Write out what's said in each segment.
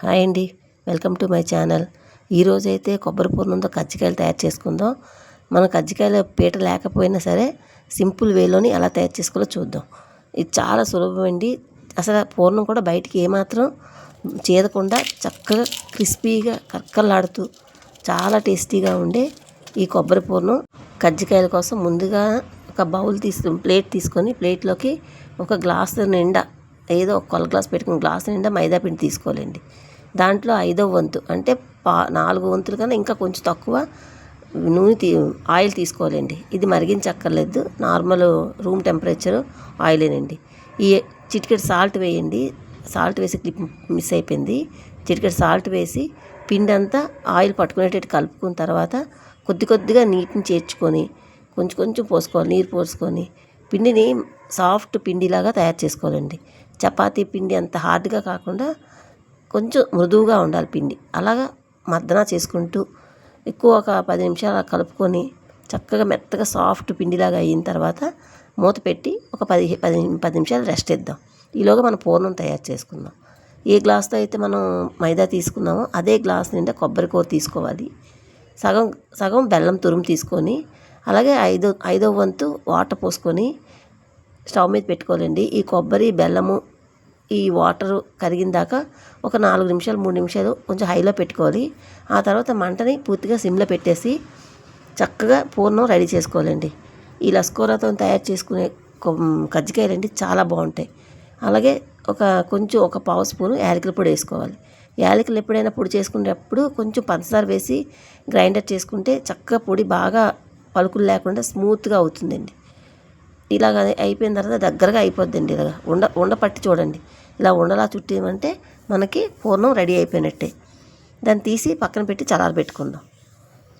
Hi అండి. Welcome to my channel. ఈరోజైతే కొబ్బరి పూర్ణంతో కజ్జికాయలు తయారు చేసుకుందాం. మన కజ్జికాయల పీట లేకపోయినా సరే సింపుల్ వేలోని ఎలా తయారు చేసుకోవాలో చూద్దాం. ఇది చాలా సులభం అండి. అసలు పూర్ణం కూడా బయటికి ఏమాత్రం చేదకుండా చక్కగా క్రిస్పీగా కక్కలాడుతూ చాలా టేస్టీగా ఉండే ఈ కొబ్బరి పూర్ణం. కజ్జికాయల కోసం ముందుగా ఒక బౌల్ తీసు ప్లేట్ తీసుకొని ప్లేట్లోకి ఒక గ్లాసు నిండా ఏదో ఒక కొల గ్లాస్ పెట్టుకుని గ్లాసు నిండా మైదా పిండి తీసుకోవాలండి. దాంట్లో ఐదో వంతు. అంటే పా నాలుగు వంతులు కన్నా ఇంకా కొంచెం తక్కువ నూనె తీ ఆయిల్ తీసుకోవాలండి. ఇది మరిగించక్కర్లేదు. నార్మల్ రూమ్ టెంపరేచర్ ఆయిలేనండి. ఈ చిటికెట్ సాల్ట్ వేయండి. సాల్ట్ వేసి క్లిప్ మిస్ అయిపోయింది. చిటికెట్ సాల్ట్ వేసి పిండి అంతా ఆయిల్ పట్టుకునేటట్టు కలుపుకున్న తర్వాత కొద్ది కొద్దిగా నీటిని చేర్చుకొని కొంచెం కొంచెం పోసుకోవాలి. నీరు పోసుకొని పిండిని సాఫ్ట్ పిండిలాగా తయారు చేసుకోవాలండి. చపాతీ పిండి అంత హార్డ్గా కాకుండా కొంచెం మృదువుగా ఉండాలి పిండి. అలాగా మద్దన చేసుకుంటూ ఎక్కువ ఒక పది నిమిషాలు కలుపుకొని చక్కగా మెత్తగా సాఫ్ట్ పిండిలాగా అయిన తర్వాత మూత పెట్టి ఒక పది పది పది నిమిషాలు రెస్ట్ ఇద్దాం. ఈలోగా మనం పూర్ణం తయారు చేసుకుందాం. ఏ గ్లాస్తో అయితే మనం మైదా తీసుకున్నామో అదే గ్లాస్ నిండా కొబ్బరి కూర తీసుకోవాలి. సగం సగం బెల్లం తురుము తీసుకొని అలాగే ఐదో ఐదో వంతు వాటర్ పోసుకొని స్టవ్ మీద పెట్టుకోవాలండి. ఈ కొబ్బరి బెల్లము ఈ వాటర్ కరిగిన దాకా ఒక నాలుగు నిమిషాలు మూడు నిమిషాలు కొంచెం హైలో పెట్టుకోవాలి. ఆ తర్వాత మంటని పూర్తిగా సిమ్లో పెట్టేసి చక్కగా పూర్ణం రెడీ చేసుకోవాలండి. ఈ లస్కోరాతో తయారు చేసుకునే కజ్జికాయలు చాలా బాగుంటాయి. అలాగే ఒక కొంచెం ఒక పావు స్పూను యాలకుల పొడి వేసుకోవాలి. యాలకులు ఎప్పుడైనా పొడి చేసుకునేటప్పుడు కొంచెం పంచదార వేసి గ్రైండర్ చేసుకుంటే చక్కగా పొడి బాగా పలుకులు లేకుండా స్మూత్గా అవుతుందండి. ఇలాగ అయిపోయిన తర్వాత దగ్గరగా అయిపోద్దండి ఇలాగ. ఉండ ఉండ పట్టి చూడండి. ఇలా ఉండలా చుట్టేమంటే మనకి పూర్ణం రెడీ అయిపోయినట్టే. దాన్ని తీసి పక్కన పెట్టి చల్లారబెట్టుకుందాం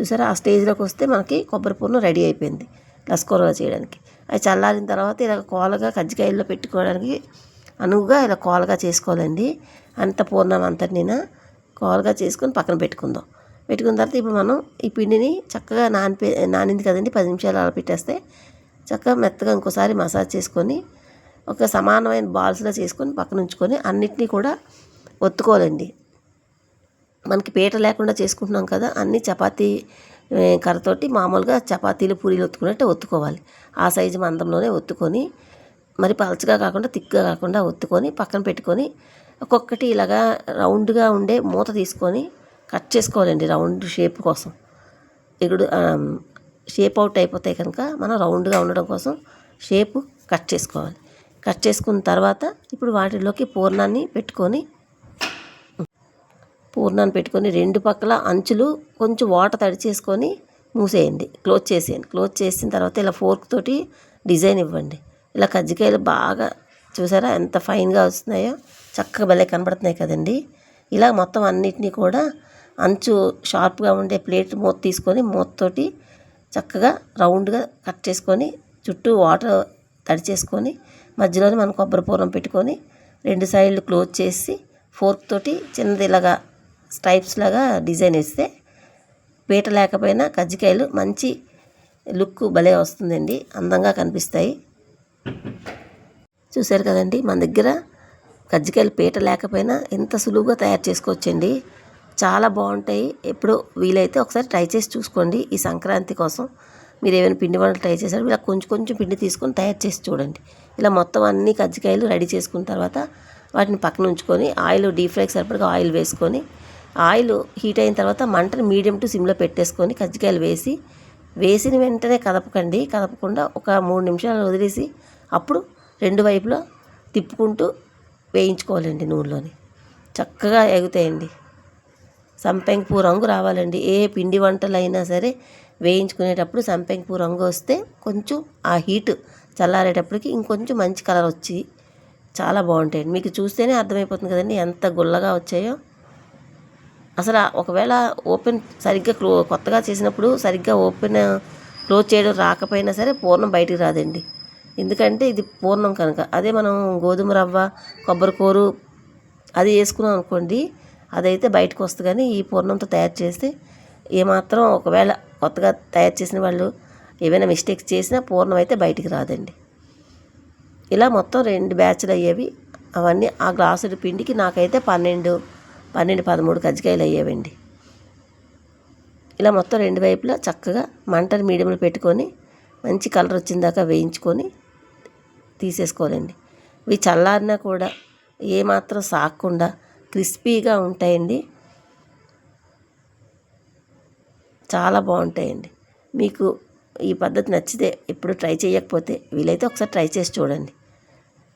చూసారా? ఆ స్టేజ్లోకి వస్తే మనకి కొబ్బరి పూర్ణం రెడీ అయిపోయింది. లస్కూరలో చేయడానికి. అది చల్లారిన తర్వాత ఇలా కోలగా కజ్జికాయల్లో పెట్టుకోవడానికి అనువుగా ఇలా కోలగా చేసుకోవాలండి. అంత పూర్ణం అంతటినైనా కోలగా చేసుకొని పక్కన పెట్టుకుందాం. పెట్టుకున్న తర్వాత ఇప్పుడు మనం ఈ పిండిని చక్కగా నానిపే నానింది కదండి. పది నిమిషాలు అలా పెట్టేస్తే చక్కగా మెత్తగా ఇంకోసారి మసాజ్ చేసుకొని ఒక సమానమైన బాల్స్లో చేసుకొని పక్కన ఉంచుకొని అన్నిటినీ కూడా ఒత్తుకోవాలండి. మనకి పీట లేకుండా చేసుకుంటున్నాం కదా అన్ని చపాతీ కర్రతోటి మామూలుగా చపాతీలు పూరీలు ఒత్తుకున్నట్టు ఒత్తుకోవాలి. ఆ సైజు మందంలోనే ఒత్తుకొని మరి పలచగా కాకుండా తిక్గా కాకుండా ఒత్తుకొని పక్కన పెట్టుకొని ఒక్కొక్కటి ఇలాగా రౌండ్గా ఉండే మూత తీసుకొని కట్ చేసుకోవాలండి రౌండ్ షేప్ కోసం. ఇప్పుడు షేప్ అవుట్ అయిపోతాయి కనుక మనం రౌండ్గా ఉండడం కోసం షేప్ కట్ చేసుకోవాలి. కట్ చేసుకున్న తర్వాత ఇప్పుడు వాటిలోకి పూర్ణాన్ని పెట్టుకొని పూర్ణాన్ని పెట్టుకొని రెండు పక్కల అంచులు కొంచెం వాటర్ తడి చేసుకొని మూసేయండి. క్లోజ్ చేసేయండి. క్లోజ్ చేసిన తర్వాత ఇలా ఫోర్క్ తోటి డిజైన్ ఇవ్వండి. ఇలా కజ్జికాయలు బాగా చూసారా ఎంత ఫైన్గా వస్తున్నాయో? చక్కగా భలే కనబడుతున్నాయి కదండి. ఇలా మొత్తం అన్నిటినీ కూడా అంచు షార్ప్గా ఉండే ప్లేట్ మూత తీసుకొని మూతతోటి చక్కగా రౌండ్గా కట్ చేసుకొని చుట్టూ వాటర్ తడి చేసుకొని మధ్యలోనే మనం కొబ్బరి పూర్వం పెట్టుకొని రెండు సైడ్లు క్లోజ్ చేసి ఫోర్క్ తోటి చిన్నది ఇలాగా స్ట్రైప్స్ లాగా డిజైన్ వేస్తే పీట లేకపోయినా కజ్జికాయలు మంచి లుక్ భలే వస్తుందండి. అందంగా కనిపిస్తాయి. చూశారు కదండి మన దగ్గర కజ్జికాయలు పీట లేకపోయినా ఎంత సులువుగా తయారు చేసుకోవచ్చండి. చాలా బాగుంటాయి. ఎప్పుడు వీలైతే ఒకసారి ట్రై చేసి చూసుకోండి ఈ సంక్రాంతి కోసం. మీరు ఏమైనా పిండి వంటలు ట్రై చేశారు ఇలా కొంచెం కొంచెం పిండి తీసుకొని తయారు చేసి చూడండి. ఇలా మొత్తం అన్ని కజ్జికాయలు రెడీ చేసుకున్న తర్వాత వాటిని పక్కన ఉంచుకొని ఆయిల్ డీప్ ఫ్రైకి సరిపడగా ఆయిల్ వేసుకొని ఆయిల్ హీట్ అయిన తర్వాత మంటని మీడియం టు సిమ్లో పెట్టేసుకొని కజ్జికాయలు వేసి వేసిన వెంటనే కదపకండి. కదపకుండా ఒక మూడు నిమిషాలు వదిలేసి అప్పుడు రెండు వైపులో తిప్పుకుంటూ వేయించుకోవాలండి నూనెలోని. చక్కగా ఎగుతాయండి. సంపెంగ పూ రంగు రావాలండి. ఏ పిండి వంటలు అయినా సరే వేయించుకునేటప్పుడు సంపెంగ పూ రంగు వస్తే కొంచెం ఆ హీట్ చల్లారేటప్పటికి ఇంకొంచెం మంచి కలర్ వచ్చి చాలా బాగుంటాయండి. మీకు చూస్తేనే అర్థమైపోతుంది కదండి ఎంత గుల్లగా వచ్చాయో. అసలు ఒకవేళ ఓపెన్ సరిగ్గా క్లో కొత్తగా చేసినప్పుడు సరిగ్గా ఓపెన్ క్లోజ్ చేయడం రాకపోయినా సరే పూర్ణం బయటికి రాదండి. ఎందుకంటే ఇది పూర్ణం కనుక. అదే మనం గోధుమ రవ్వ కొబ్బరి కూరు అది వేసుకున్నాం అనుకోండి అదైతే బయటకు వస్తుంది కానీ ఈ పూర్ణంతో తయారు చేస్తే ఏమాత్రం ఒకవేళ కొత్తగా తయారు చేసిన వాళ్ళు ఏమైనా మిస్టేక్స్ చేసినా పూర్ణం అయితే బయటికి రాదండి. ఇలా మొత్తం రెండు బ్యాచ్లు అయ్యేవి. అవన్నీ ఆ గ్లాసుల పిండికి నాకైతే పన్నెండు పన్నెండు పదమూడు కజ్జికాయలు అయ్యేవండి. ఇలా మొత్తం రెండు వైపులా చక్కగా మంటను మీడియంలో పెట్టుకొని మంచి కలర్ వచ్చిన దాకా వేయించుకొని తీసేసుకోవాలండి. ఇవి చల్లారినా కూడా ఏమాత్రం సాగకుండా క్రిస్పీగా ఉంటాయండి. చాలా బాగుంటాయండి. మీకు ఈ పద్ధతి నచ్చితే ఎప్పుడు ట్రై చేయకపోతే వీలైతే ఒకసారి ట్రై చేసి చూడండి.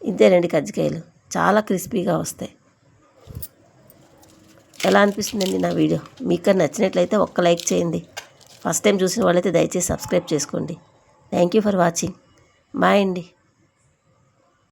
ఇంతేనండి కజ్జికాయలు. చాలా క్రిస్పీగా వస్తాయి. ఎలా అనిపిస్తుందండి నా వీడియో? మీకు నచ్చినట్లయితే ఒక్క లైక్ చేయండి. ఫస్ట్ టైం చూసిన వాళ్ళైతే దయచేసి సబ్స్క్రైబ్ చేసుకోండి. Thank you for watching. Bye అండి.